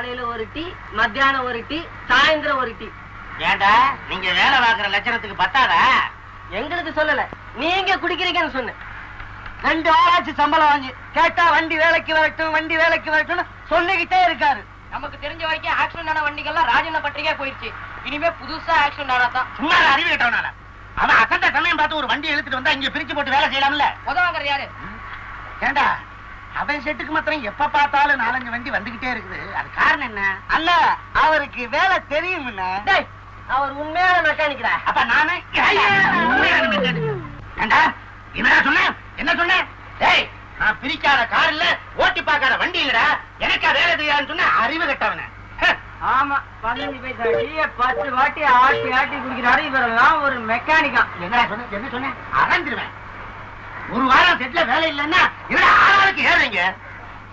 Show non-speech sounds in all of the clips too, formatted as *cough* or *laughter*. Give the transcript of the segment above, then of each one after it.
காலையில ஒரு டீ மத்தியானம் ஒரு டீ சாயந்தரம் ஒரு டீ. ஏண்டா நீங்க வேலை பார்க்குற லட்சணத்துக்கு பத்தாதா? எங்களுக்கு சொல்லல. நீங்க குடிக்கிறீங்கன்னு சொன்னேன். ரெண்டு வாராச்சு சம்பளம் வாங்கி. கேட்டா வண்டி வேலைக்கு வரட்டும் வண்டி வேலைக்கு வரட்டும்னு சொல்லிக்கிட்டே இருக்காரு. நமக்கு தெரிஞ்ச வரைக்கும் ஆக்சிடென்ட் ஆன வண்டிகள்லாம் ராஜண்ண பத்திரிக்கை போயிடுச்சு இனிமே புதுசா ஆக்சிடென்ட் ஆனா தான் சும்மா அறிவு கேட்டவனால அவன் அசந்த சமயம் பார்த்து ஒரு வண்டி இழுத்துட்டு வந்தா இங்க பிரிச்சு போட்டு வேலை செய்யலாம்ல. உதவாங்கிறது யாரு? ஏண்டா அவன் செட்டுக்கு மாத்திரம் எப்ப பார்த்தாலும் நாலஞ்சு வண்டி வந்துகிட்டே இருக்குது. அது காரணம் என்ன? அல்ல அவருக்கு வேலை தெரியும் அவர் உண்மையான மெக்கானிக்கிறா அப்ப நானே என்ன சொன்ன? என்ன சொன்ன? டேய் நான் பிரிக்காத கார் இல்ல ஓட்டி பார்க்காத வண்டி இல்லடா. எனக்கா வேலை தெரியாதுன்னு சொன்ன? அறிவு கட்டவன. ஆமா பதினஞ்சு பைசா டீய பத்து வாட்டி ஆட்டி ஆட்டி குடிக்கிறாரு. இவரெல்லாம் ஒரு மெக்கானிக்கா என்ன சொன்ன? என்ன சொன்ன? அறந்துருவேன் ஒரு வாரம் செட்ல வேலை இல்லைன்னா இவர ஆளாளுக்கு ஏறுறீங்க.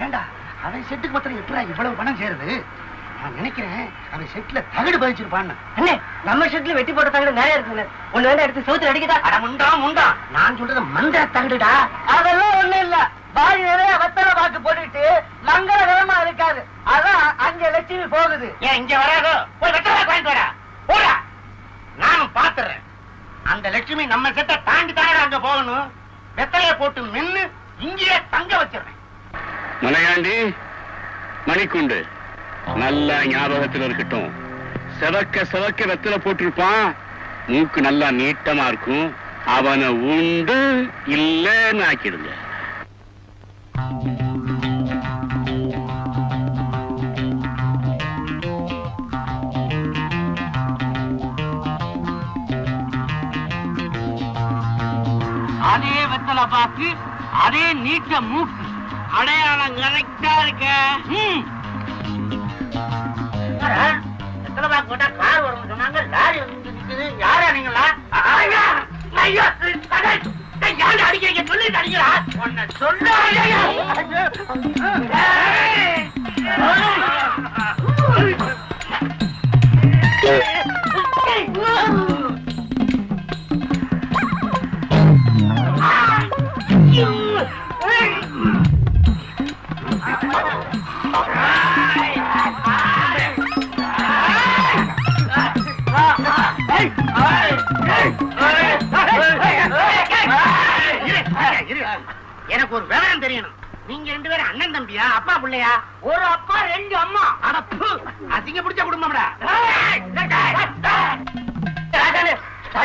ஏண்டா அவன் செட்டுக்கு மாத்திரம் எப்படா இவ்வளவு பணம் சேருது? நான் நினைக்கிறேன் அவன் செட்ல தகடு பதிச்சிருப்பான்னு. அண்ணே நம்ம ஷெட்ல வெட்டி போட்ட தகடு நிறைய இருக்குங்க ஒண்ணு வேணா எடுத்து சவுத்துல அடிக்கதா அட முண்டா முண்டா. நான் சொல்றது மந்திர தகடுடா. அதெல்லாம் ஒண்ணு இல்ல. பாய் நிறைய வெத்தலை பாக்கு போட்டுட்டு மங்களகரமா இருக்காது அதான் அங்க லட்சுமி போகுது. ஏன் இங்க வராதோ? போய் வெத்தலை வாங்கிட்டு வாடா. போடா. நானும் பாத்துறேன். அந்த லட்சுமி நம்ம செட்டை தாண்டி தானே அங்க போகணும்? வெத்தலைய போட்டு நின்னு இங்கேயே தங்க வச்சிடுறேன். மலையாண்டி மணிக்குண்டு. நல்லா ஞாபகத்துல இருக்கட்டும். செவக்க செவக்க வெத்தலை போட்டிருப்பான். மூக்கு நல்லா நீட்டமா இருக்கும். அவனை உண்டு இல்லைன்னு ஆக்கிடுங்க. அதே வெத்தலை பாக்கு அதே நீட்ட மூக்கு. அடையாளம் கரெக்டா இருக்க. வெத்தலை பாக்கு போட்டா கார் வரும்னு சொன்னாங்க? லாரி வந்து நிக்குது. யாரா நீங்களா? ஐயா! ஐயா அடிக்கிறீங்க? சொல்லி அடிக்கிறா? உன்னை சொல்ல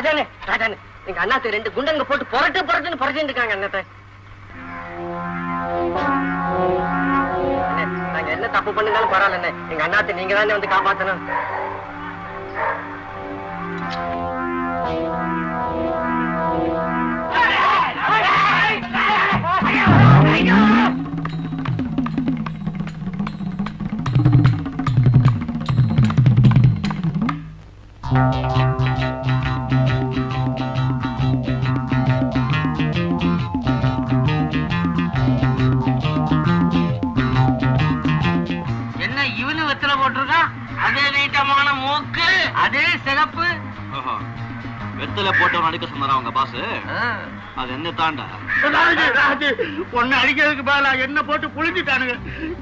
ராஜானே ராஜானே எங்க அண்ணாத்து ரெண்டு குண்டங்க போட்டு புரட்டு புரட்டுன்னு புரட்டிட்டு இருக்காங்க அண்ணத்தை நாங்க என்ன தப்பு பண்ணுனாலும் பரவாயில்ல எங்க அண்ணாத்தை நீங்க தானே வந்து காப்பாத்தணும் என்ன நீட்டமான மூக்கு. அதே சிகப்பு. வெத்தலை போட்டவன் அடிக்க சொன்னாரா அவங்க பாஸ் அது என்ன தாண்டா? ஒன்னு அடிக்கிறதுக்கு பதிலா என்ன போட்டு புளிஞ்சுட்டானுங்க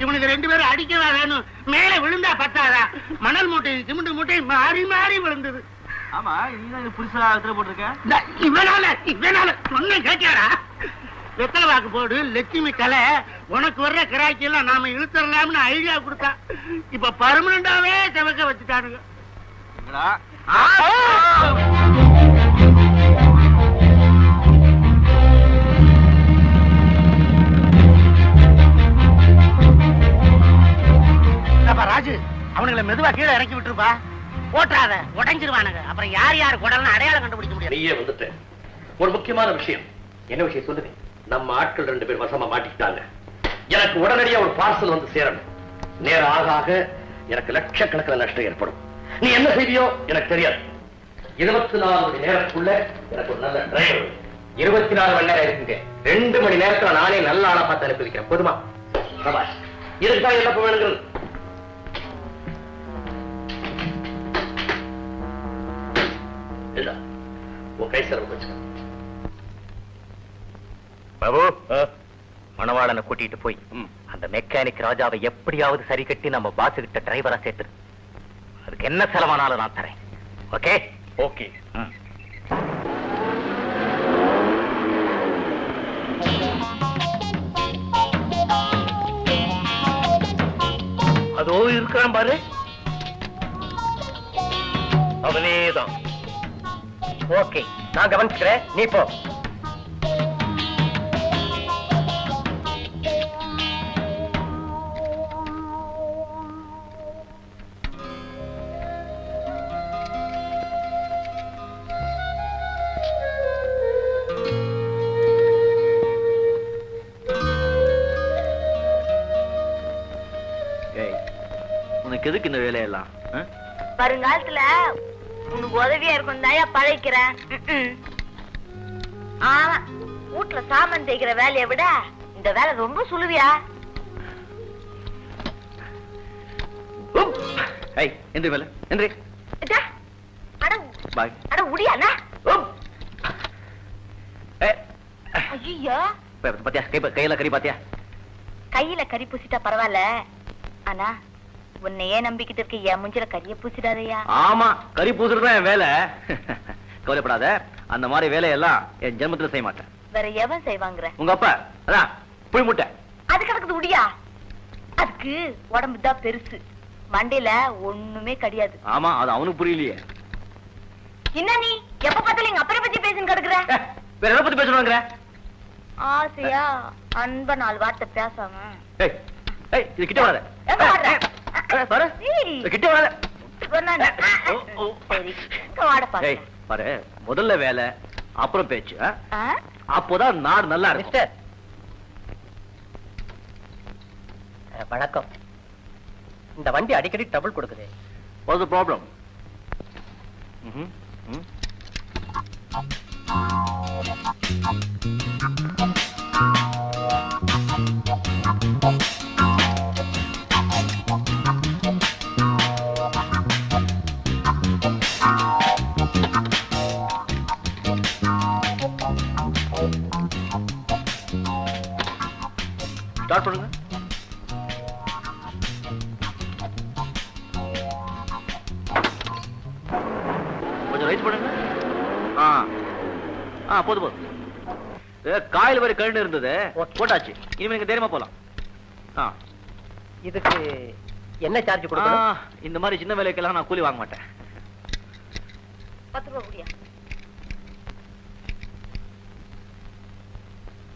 இவனுக்கு ரெண்டு பேரும் அடிக்கவா வேணும்? மேல விழுந்தா பத்தாதா? மணல் மூட்டை சிமெண்ட் மூட்டை மாறி மாறி விழுந்தது. ஆமா நீங்க புதுசா போட்டிருக்க? இவனால இவனால சொன்ன கேட்டியாடா? வெத்தலை வாக்கு போடு லட்சுமி கலை உனக்கு வர்ற கிராக்கி எல்லாம் நாம இழுத்துடலாம்னு ஐடியா கொடுத்தா. இப்ப பர்மனண்டாவே செவக்க வச்சுட்டானுங்க. ராஜு அவனுங்களை மெதுவா கீழே இறக்கி விட்டுருப்பா. போட்டுறாத உடைஞ்சிருவானுங்க. அப்புறம் யார் யார் குடல்னு அடையாளம் கண்டுபிடிக்க முடியாது. நீயே வந்துட்ட. ஒரு முக்கியமான விஷயம். என்ன விஷயம் சொல்லுங்க. நம்ம ஆட்கள் ரெண்டு பேர் வசமா மாட்டிக்கிட்டாங்க. எனக்கு உடனடியா ஒரு பார்சல் வந்து சேரணும். நேரம் ஆக ஆக எனக்கு லட்சக்கணக்கில் நஷ்டம் ஏற்படும். நீ என்ன செய்வியோ எனக்கு தெரியாது. இருபத்தி நாலு மணி நேரத்துக்குள்ள எனக்கு ஒரு நல்ல டிரைவர் இருபத்தி நாலு மணி நேரம் இருக்குங்க. ரெண்டு மணி நேரத்துல நானே நல்ல ஆளா பார்த்து அனுப்பி வைக்கிறேன். போதுமா? சபாஷ். என்ன வேணுங்கிறது இல்ல உன் கை செலவு வச்சுக்க. பாபு. மணவாள மணவாளனை கூட்டிட்டு போய் அந்த மெக்கானிக் ராஜாவை எப்படியாவது சரி கட்டி நம்ம பாஸ் கிட்ட டிரைவரா சேர்த்துரு அதுக்கு என்ன செலவானாலும் நான் தரேன். ஓகே? ஓகே. அதோ இருக்கிறான் பாரு. அவனேதான். ஓகே நான் கவனிச்சுக்கிறேன். நீ போ. உனக்கு எதுக்கு இந்த வேலையெல்லாம்? வருங்காலத்துல உனக்கு உதவியா இருக்கும் தாயா பழைக்கிறேன். ஆமா வீட்டுல சாமான் தேய்க்கிற வேலையை விட இந்த வேலை ரொம்ப எந்திரி எந்திரி. இதா, அட பாய். அட உடியாண்ணா. ஐயோ பாத்தியா? கையில கறி பாத்தியா? கையில கறி பூசிட்டா பரவாயில்ல. ஆனா உன்னையே நம்பிக்கிட்டு இருக்க என் முஞ்சில கறிய பூசிடாதயா? ஆமா கறி பூசுறதுதான் என் வேலை. கவலைப்படாத அந்த மாதிரி வேலையெல்லாம் என் ஜென்மத்துல செய்ய மாட்டேன். வேற எவன் செய்வாங்கிற? உங்க அப்பா அதான் புளி முட்டை. அது கிடக்குது உடியா அதுக்கு உடம்பு தான் பெருசு. மண்டையில ஒண்ணுமே கிடையாது. ஆமா அது அவனுக்கு புரியலையே. என்ன நீ? எப்ப பார்த்தாலும் எங்க அப்பரை பத்தி பேசுன்னு கிடக்குற? வேற எதை பத்தி பேசணுங்கிற? ஆசையா அன்ப நாலு வார்த்தை பேசாம. ஏய் ஏய் இது கிட்ட வராத. எங்க வர்ற? கிட்ட பாரு முதல்ல வேலை அப்புறம் பேச்சு? அப்போதான் நாடு நல்லா அஹ், வணக்கம். இந்த வண்டி அடிக்கடி ட்ரபிள் கொடுக்குது. ப்ராப்ளம் ம். ஸ்டார்ட் காயில் வரை கழுண்டு இருந்தது. போட்டாச்சு. இனிமே நீங்க தைரியமா போலாம். ஆ. இதுக்கு என்ன சார்ஜ் கொடுக்கணும்? இந்த மாதிரி சின்ன வேலைக்கெல்லாம் நான் கூலி வாங்க மாட்டேன். பத்து ரூபா குடியா.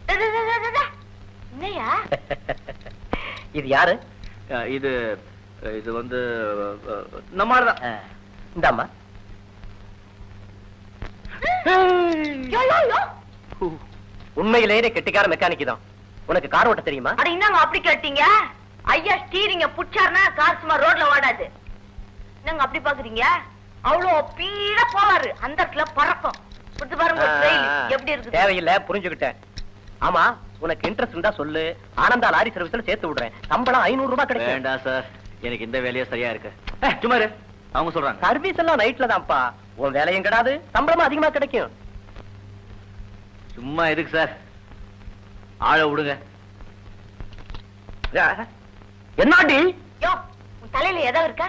*laughs* இது யாரு? இது இது வந்து நம்ம ஆளுதான் யோ. உண்மையிலேயே கெட்டிக்கார மெக்கானிக் தான். உனக்கு கார் ஓட்ட தெரியுமா? அட என்னங்க அப்படி கேட்டீங்க. ஐயா ஸ்டீரிங்க புடிச்சாருன்னா கார் சும்மா ரோட்ல ஓடாது. என்னங்க அப்படி பாக்குறீங்க? அவ்வளோ பீட போவாரு. அந்த இடத்துல பறக்கும். கொடுத்து பாருங்க. எப்படி இருக்குது? தேவையில்லை புரிஞ்சுக்கிட்டேன். ஆமா உனக்கு இன்ட்ரெஸ்ட் இருந்தா சொல்லு. ஆனந்தா லாரி சர்வீஸ்ல சேர்த்து விடுறேன். சம்பளம் ஐநூறு ரூபாய் கிடைக்கும். வேண்டாம் சார் எனக்கு இந்த வேலையே சரியா இருக்கு. இரு. அவங்க சொல்றாங்க. சர்வீஸ் எல்லாம் நைட்ல தான்ப்பா. உன் வேலையும் கிடாது சம்பளமும் அதிகமா கிடைக்கும். சும்மா எதுக்கு சார். ஆள விடுங்க. என்னாடி? யோ உன் தலையில எதோ இருக்கா?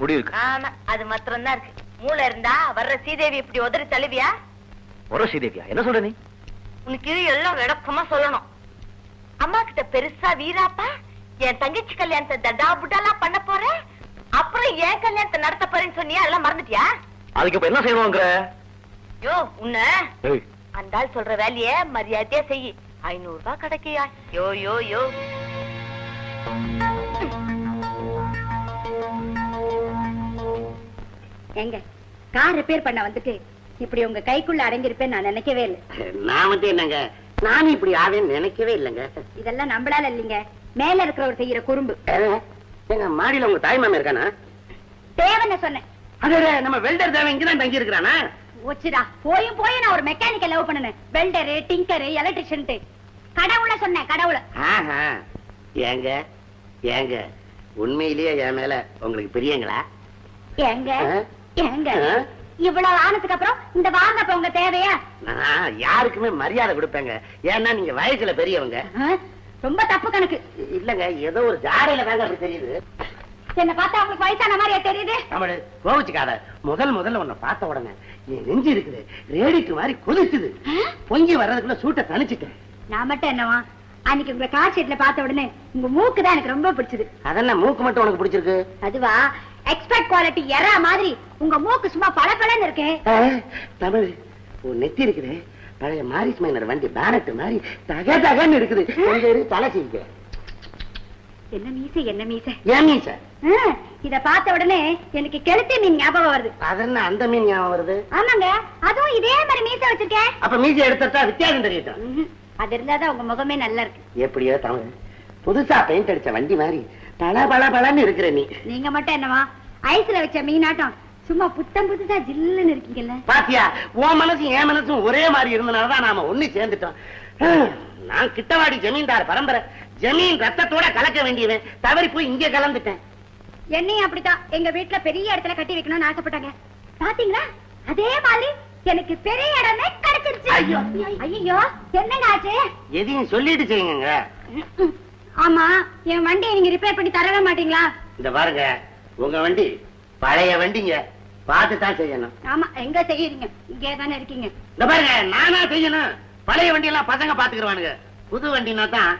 முடி இருக்கு? ஆமா அது மாத்திரம் தான் இருக்கு. மூளை இருந்தா வர்ற சீதேவி இப்படி உதறி தழுவியா? ஒரு ஸ்ரீதேவியா? என்ன சொல்ற நீ? உனக்கு எல்லாம் விளக்கமா சொல்லணும். அம்மா கிட்ட பெருசா வீராப்பா என் தங்கச்சி கல்யாணத்தை தடா புடாலாம் பண்ண போறேன் அப்புறம் என் கல்யாணத்தை நடத்த போறேன்னு சொன்னியா? எல்லாம் மறந்துட்டியா? அதுக்கு இப்ப என்ன செய்யணுங்கிற? யோ உன்ன? அந்த ஆள் சொல்ற வேலைய மரியாதையா செய். ஐநூறு ரூபாய் கிடைக்கையா? யோ யோ யோ. எங்க? கார் ரிப்பேர் பண்ண வந்துட்டு இப்படி உங்க கைக்குள்ள அடங்கியிருப்பேன் நான் நினைக்கவே இல்லை. நான் வந்து என்னங்க? நானும் இப்படி ஆவேன்னு நினைக்கவே இல்லைங்க. இதெல்லாம் நம்மளால இல்லைங்க. மேல இருக்கிறவர் செய்யற குறும்பு. எங்க மாடியில உங்க தாய் மாமா இருக்கானா? தேவன சொன்னேன். அதே நம்ம வெல்டர் தேவன் இங்கதான் தங்கி இருக்கிறானா ஓச்சுடா போயும் போய் நான் ஒரு மெக்கானிக்க லவ் பண்ணனேன். வெல்டரு டிங்கரு எலக்ட்ரிஷியன் கடவுள சொன்னேன் கடவுள. ஏங்க ஏங்க. உண்மையிலேயே என் மேல உங்களுக்கு பிரியங்களா? ஏங்க? ஏங்க? இவ்வளவு ஆனதுக்கு அப்புறம் இந்த வாங்க உங்க தேவையா? நான் யாருக்குமே மரியாதை கொடுப்பேங்க. ஏன்னா நீங்க வயசுல பெரியவங்க? ரொம்ப தப்பு கணக்கு. இல்லங்க ஏதோ ஒரு ஜாடையில தாங்க அப்படி தெரியுது. என்ன பார்த்தா உங்களுக்கு வயசான மாதிரியா தெரியுது? கோவிச்சுக்காத. முதல் முதல்ல உன்னை பார்த்த உடனே என் நெஞ்சு இருக்குது ரேடிக்கு மாதிரி கொதிச்சுது பொங்கி வர்றதுக்குள்ள சூட்டை தணிச்சிட்டேன். நான் மட்டும் என்னவா? அன்னைக்கு உங்க கார் ஷீட்ல பார்த்த உடனே உங்க மூக்கு தான் எனக்கு ரொம்ப பிடிச்சது. அதெல்லாம் மூக்கு மட்டும் உனக்கு பிடிச்சிருக்கு? அதுவா? எக்ஸ்பர்ட் குவாலிட்டி எறா மாதிரி உங்க மூக்கு சும்மா பளபளன்னு இருக்கு. ஆ, தமிழ் உன் நெத்தி இருக்குது. பழைய மாரிஸ் மைனர் வண்டி பேனட் மாதிரி தக தகன்னு இருக்குது. தலை சீக்க என்ன மீசை என்ன மீசை? ஏன் ஆ, இத பார்த்த உடனே எனக்கு கெளுத்தி மீன் ஞாபகம் வருது. அதென்ன அந்த மீன் ஞாபகம் வருது? ஆமாங்க அதுவும் இதே மாதிரி மீசை வச்சிருக்கேன் அப்ப மீசி எடுத்துட்டா வித்தியாசம் தெரியட்டும். அது இருந்தாதான் உங்க முகமே நல்லா இருக்கு. எப்படியோ தமிழ். புதுசா பெயிண்ட் அடிச்ச வண்டி மாதிரி பல பல பலன்னு இருக்கிற நீ நீங்க மட்டும் என்னவா? ஐஸ்ல வச்ச மீனாட்டம் சும்மா புத்தம் புதுசா ஜில்லுன்னு இருக்கீங்கல்ல. பாத்தியா உன் மனசும் என் மனசும் ஒரே மாதிரி இருந்தனாலதான் நாம ஒண்ணு சேர்ந்துட்டோம். நான் கிட்டவாடி ஜமீன்தார் பரம்பரை. ஜமீன் ரத்தத்தோட கலக்க வேண்டியவன். தவறி போய் இங்க கலந்துட்டேன். என்னையும் அப்படித்தான். எங்க வீட்டுல பெரிய இடத்துல கட்டி வைக்கணும்னு ஆசைப்பட்டாங்க. பாத்தீங்களா? அதே மாதிரி எனக்கு பெரிய இடமே கிடைச்சிருச்சு. ஐயோ. ஐயோ என்னங்க ஆச்சு? எதையும் சொல்லிட்டு செய்யுங்க. ஆமா என் வண்டியை நீங்க ரிப்பேர் பண்ணி தரவே மாட்டீங்களா? இந்த பாருங்க உங்க வண்டி பழைய வண்டிங்க பார்த்து தான் செய்யணும். ஆமா எங்க செய்யறீங்க? இங்கே தானே இருக்கீங்க. இந்த பாருங்க நானா செய்யணும். பழைய வண்டி எல்லாம் பசங்க பாத்துக்கிடுவானுங்க புது வண்டினா தான்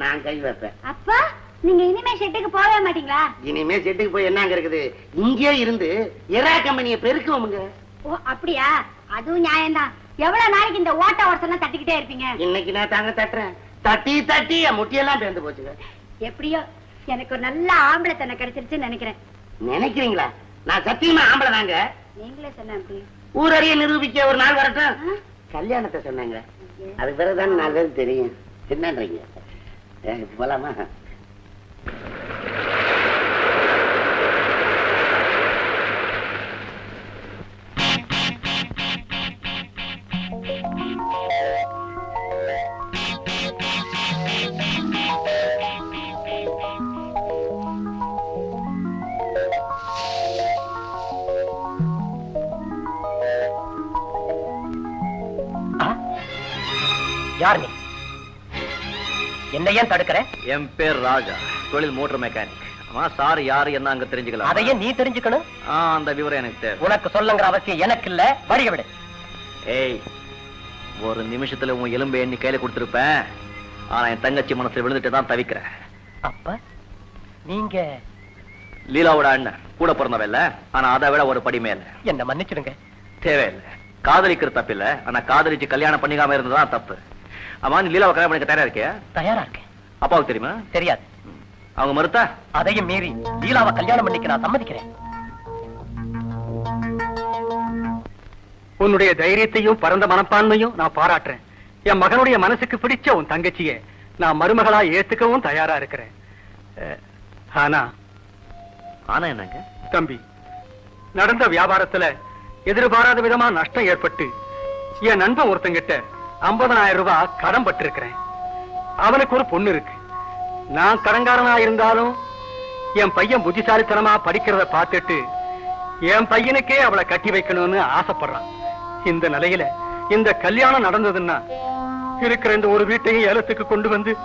நான் கை வைப்பேன். அப்பா நீங்க இனிமே ஷெட்டுக்கு போகவே மாட்டீங்களா? இனிமே செட்டுக்கு போய் என்னங்க இருக்குது? இங்கே இருந்து எரா கம்பெனியை பெருக்குவோமுங்க. ஓ அப்படியா? அதுவும் நியாயம்தான். எவ்வளவு நாளைக்கு இந்த ஓட்ட ஓரசெல்லாம் தட்டிக்கிட்டே இருப்பீங்க? இன்னைக்கு நான் தாங்க தட்டுறேன். தட்டி தட்டி என் முட்டியெல்லாம் பேர்ந்து போச்சுங்க. எப்படியோ? எனக்கு ஒரு நல்ல ஆம்பளை தன்னை கிடைச்சிருச்சுன்னு நினைக்கிறேன். நினைக்கிறீங்களா? நான் சத்தியமா ஆம்பளை தாங்க. நீங்களே சொன்ன ஊரறிய நிரூபிக்க ஒரு நாள் வரட்டும்? கல்யாணத்தை சொன்னாங்க. அதுக்கு பிறகுதான் நாலு பேருக்கு தெரியும். என்னன்றீங்க? போலாமா? யார் நீ? என்ன ஏன் தடுக்கிற? என் பேர் ராஜா தொழில் மோட்டர் மெக்கானிக் ஆமா சார் யாரு என்ன அங்க தெரிஞ்சுக்கலாம் அதையே நீ தெரிஞ்சுக்கணும். அந்த விவரம் எனக்கு தேவை. உனக்கு சொல்லுங்கிற அவசியம் எனக்கு இல்ல வழிய விடு. ஏய் ஒரு நிமிஷத்துல உன் எலும்பை எண்ணி கையில கொடுத்திருப்பேன். ஆனா என் தங்கச்சி மனசுல விழுந்துட்டு தான் தவிக்கிறேன் அப்ப நீங்க லீலாவோட அண்ணன் கூட பிறந்தவ இல்ல. ஆனா அதை விட ஒரு படி மேல என்ன மன்னிச்சிடுங்க. தேவையில்லை. காதலிக்கிறது தப்பு இல்ல. ஆனா காதலிச்சு கல்யாணம் பண்ணிக்காம இருந்ததுதான் தப்பு. ஆமா நீ லீலாவை கல்யாணம் பண்ணிக்க தயாரா இருக்கியா? தயாரா இருக்கேன். அப்பாவுக்கு தெரியுமா? தெரியாது. அவங்க மறுத்தா? அதையும் மீறி லீலாவை கல்யாணம் பண்ணிக்க நான் சம்மதிக்கிறேன். உன்னுடைய தைரியத்தையும் பரந்த மனப்பான்மையும் நான் பாராட்டுறேன். என் மகனுடைய மனசுக்கு பிடிச்ச உன் தங்கச்சிய நான் மருமகளா ஏத்துக்கவும் தயாரா இருக்கிறேன். அஹ், ஆனா ஆனா என்னங்க? தம்பி நடந்த வியாபாரத்துல எதிர்பாராத விதமா நஷ்டம் ஏற்பட்டு என் நண்பன் ஒருத்தங்கிட்ட 50000 ரூபாய் கடன் பட்டிருக்கிறேன். அவனுக்கு ஒரு பொண்ணு இருக்கு. நான் கடன்காரனா இருந்தாலும் என் பையன் புத்திசாலித்தனமா படிக்கிறத பார்த்துட்டு என் பையனுக்கே அவளை கட்டி வைக்கணும்னு ஆசைப்படுறான். இந்த நிலையில இந்த கல்யாணம் நடந்ததுன்னா இருக்கிற இந்த ஒரு வீட்டையும் ஏலத்துக்கு கொண்டு வந்து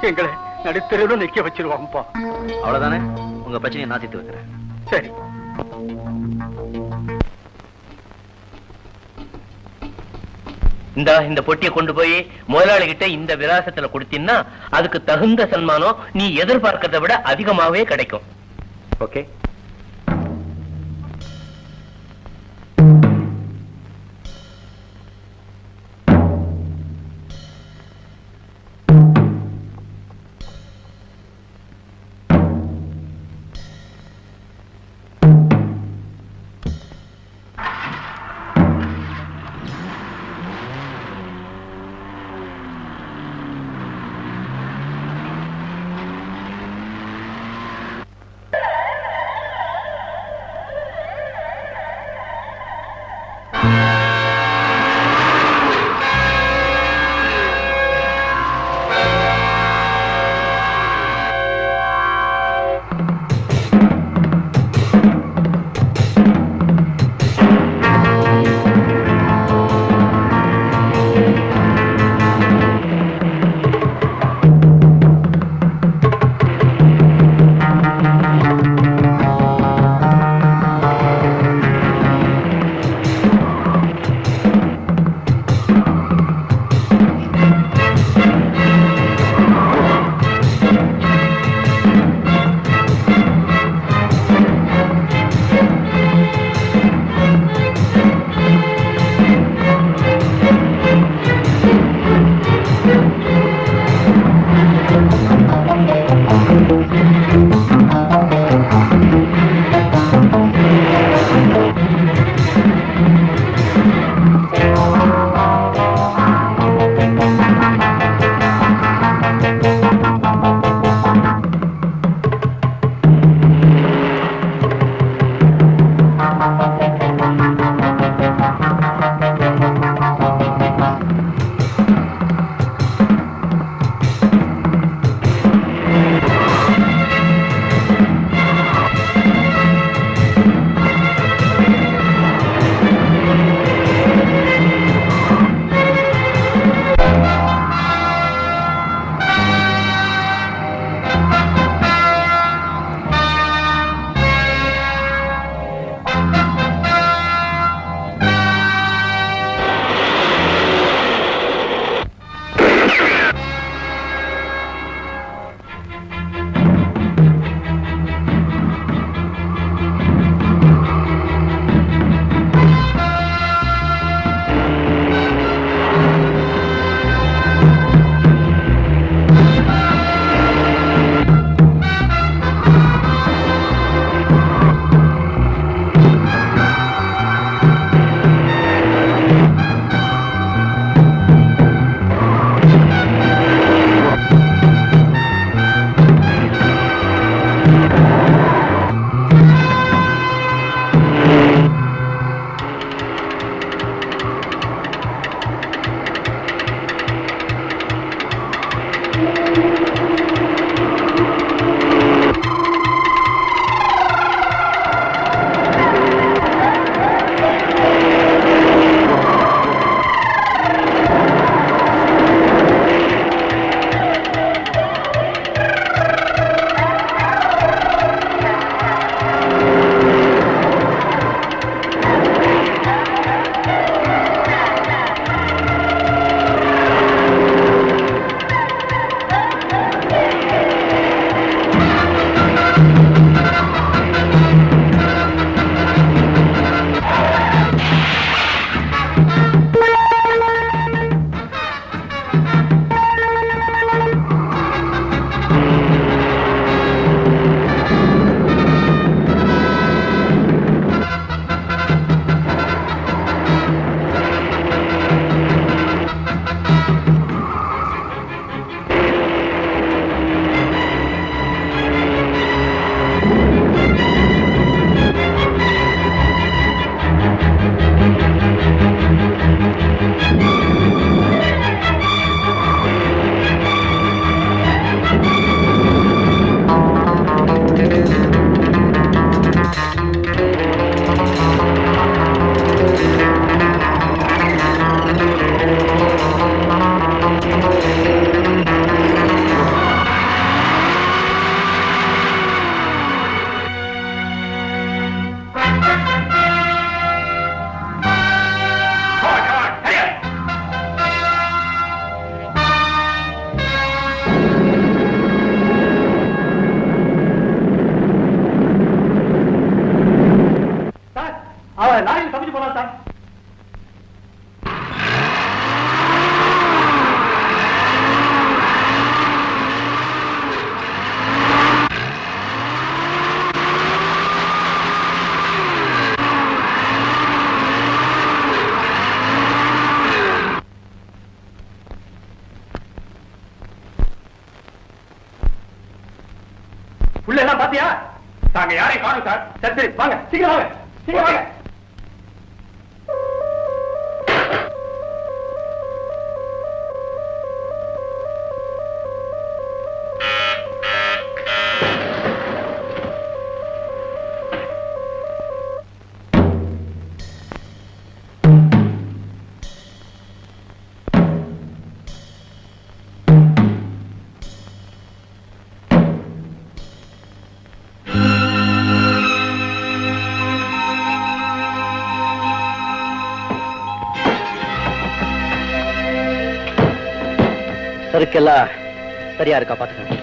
எங்களை நடுத்தருவில் நிக்க வச்சிருவாங்கப்பா. அவ்வளவுதானே? உங்க பிரச்சனையை நான் தீர்த்து வைக்கிறேன். சரி. இந்த இந்த பொட்டியை கொண்டு போய் முதலாளி கிட்ட இந்த விலாசத்துல கொடுத்தீங்கன்னா அதுக்கு தகுந்த சன்மானம் நீ எதிர்பார்க்கறதை விட அதிகமாவே கிடைக்கும். ஓகே உள்ள எல்லாம் பாத்தியா? நாங்க யாரையும் காணும் சார் சரி வாங்க சீக்கிரம் வாங்க. சீக்கிரம் வாங்க. சருக்கெல்லாம் சரியா இருக்கா பாத்துக்கோங்க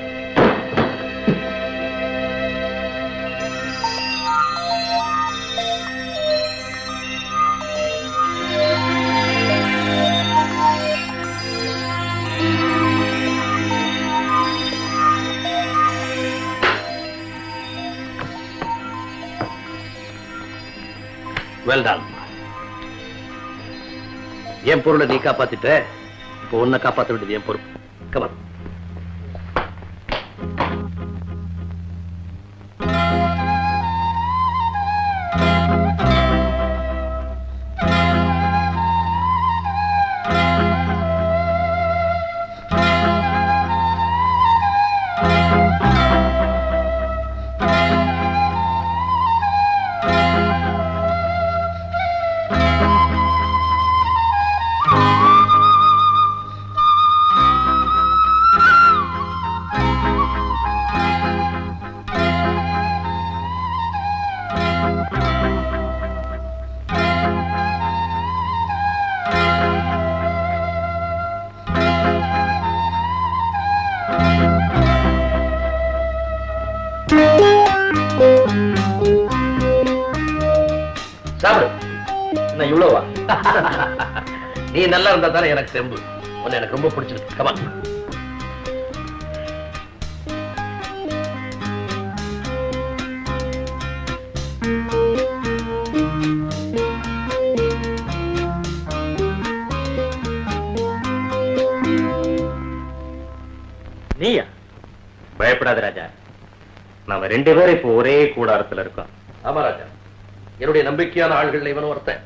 வெல்டான் என் பொருளை நீ காப்பாத்திட்ட? இப்போ உன்னை காப்பாற்ற வேண்டியது என் பொறுப்பு. கமல் நான் இவ்வளவா? நீ நல்லா இருந்தா தானே எனக்கு தெம்பு. உன்னை எனக்கு ரொம்ப பிடிச்சிருக்கு. கமா நீயா? பயப்படாத ராஜா. நாம ரெண்டு பேரும் இப்போ ஒரே கூடாரத்துல இருக்கோம். ஆமா ராஜா. என்னுடைய நம்பிக்கையான ஆள்கள் இவன் ஒருத்தன்.